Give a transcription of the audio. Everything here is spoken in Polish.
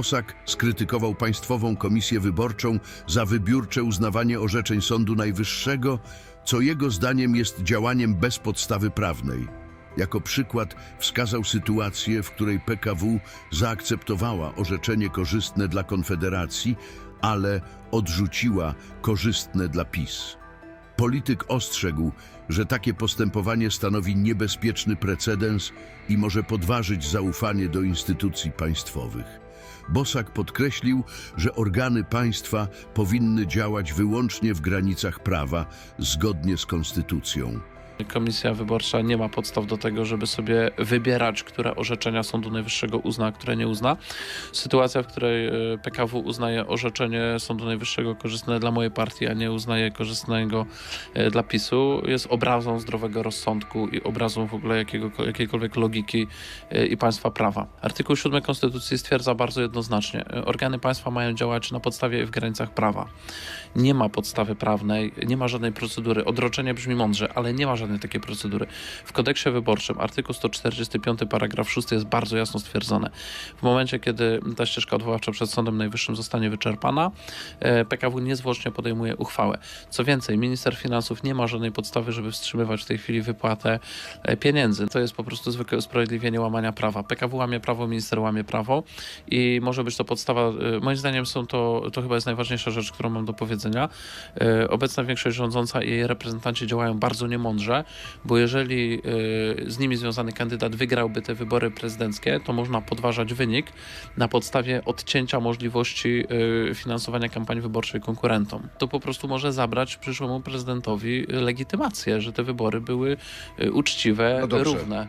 Bosak skrytykował Państwową Komisję Wyborczą za wybiórcze uznawanie orzeczeń Sądu Najwyższego, co jego zdaniem jest działaniem bez podstawy prawnej. Jako przykład wskazał sytuację, w której PKW zaakceptowała orzeczenie korzystne dla Konfederacji, ale odrzuciła korzystne dla PiS. Polityk ostrzegł, że takie postępowanie stanowi niebezpieczny precedens i może podważyć zaufanie do instytucji państwowych. Bosak podkreślił, że organy państwa powinny działać wyłącznie w granicach prawa, zgodnie z konstytucją. Komisja Wyborcza nie ma podstaw do tego, żeby sobie wybierać, które orzeczenia Sądu Najwyższego uzna, a które nie uzna. Sytuacja, w której e, PKW uznaje orzeczenie Sądu Najwyższego korzystne dla mojej partii, a nie uznaje korzystnego e, dla PiSu, jest obrazą zdrowego rozsądku i obrazą w ogóle jakiego, jakiejkolwiek logiki e, i państwa prawa. Artykuł 7 Konstytucji stwierdza bardzo jednoznacznie, organy państwa mają działać na podstawie i w granicach prawa. Nie ma podstawy prawnej, nie ma żadnej procedury. Odroczenie brzmi mądrze, ale nie ma żadnej takiej procedury. W kodeksie wyborczym artykuł 145 paragraf 6 jest bardzo jasno stwierdzone. W momencie, kiedy ta ścieżka odwoławcza przed Sądem Najwyższym zostanie wyczerpana, e, PKW niezwłocznie podejmuje uchwałę. Co więcej, minister finansów nie ma żadnej podstawy, żeby wstrzymywać w tej chwili wypłatę e, pieniędzy. To jest po prostu zwykłe usprawiedliwienie łamania prawa. PKW łamie prawo, minister łamie prawo i może być to podstawa. e, Moim zdaniem są to, to chyba jest najważniejsza rzecz, którą mam do powiedzenia. Obecna większość rządząca i jej reprezentanci działają bardzo niemądrze, bo jeżeli e, z nimi związany kandydat wygrałby te wybory prezydenckie, to można podważać wynik na podstawie odcięcia możliwości e, finansowania kampanii wyborczej konkurentom. To po prostu może zabrać przyszłemu prezydentowi legitymację, że te wybory były e, uczciwe, No dobrze. równe.